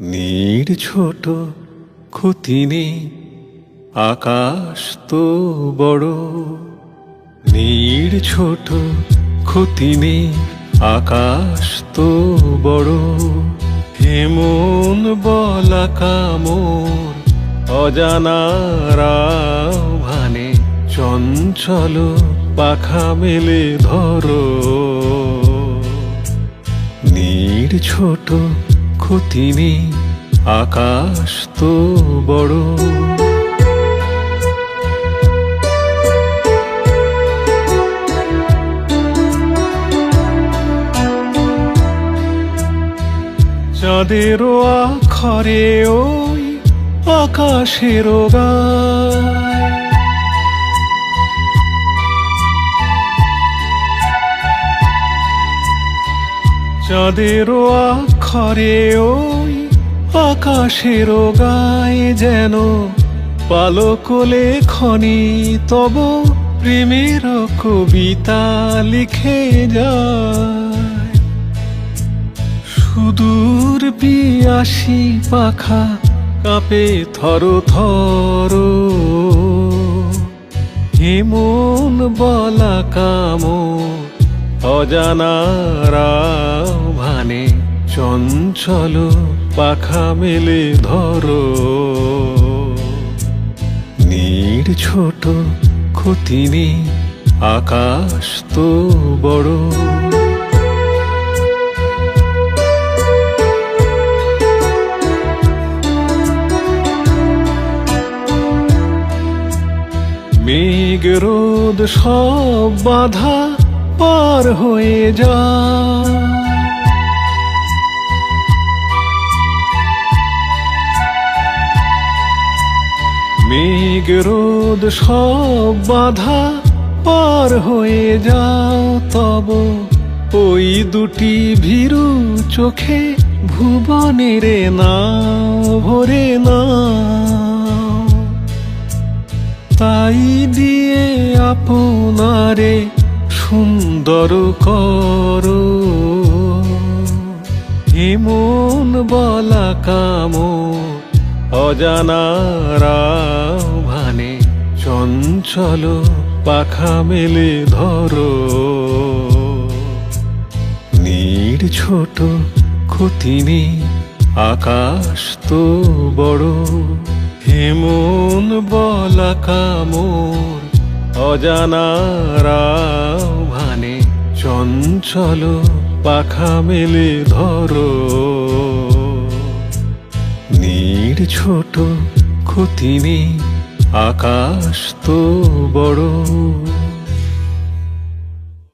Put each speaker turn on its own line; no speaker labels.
নীড় ছোট ক্ষতি নেই আকাশ তো বড়। নীড় ছোট ক্ষতি নেই আকাশ তো বড়। হেমন বলা কামর, অজানারা ভানে চঞ্চল পাখা মেলে ধরো। নীড় ছোট নেই আকাশ তো বড়। চাঁদেরও আখরে ওই আকাশেরও গায় চাঁদেরও আখরে ওই আকাশেরও গায়ে যেন পালকলে খনি, তব প্রেমের কবিতা লিখে যায়। সুদূর পিয়াসি পাখা কাঁপে থর থর। হেমন বলা কামো অজানারা ভানে চঞ্চল পাখা মেলে ধরো। নীড় ছোট ক্ষতি নেই আকাশ তো বড়। মেঘ রোদ সব বাধা পার হয়ে যায়। মেঘ রোদ, সব বাধা পার হয়ে যাও তব। ওই দুটি ভীরু চোখে ভুবনের না, ভরে না। তাই দিয়ে আপনারে সুন্দর করো। হেমন বলা কামো অজানারা চঞ্চল পাখা মেলে ধরো। নীড় ছোট ক্ষতি নেই আকাশ তো বড়। হেমন বলা কামর অজানারা ভানে চঞ্চল, পাখা মেলে ধরো। নীড় ছোট ক্ষতি নেই আকাশ তো বড়।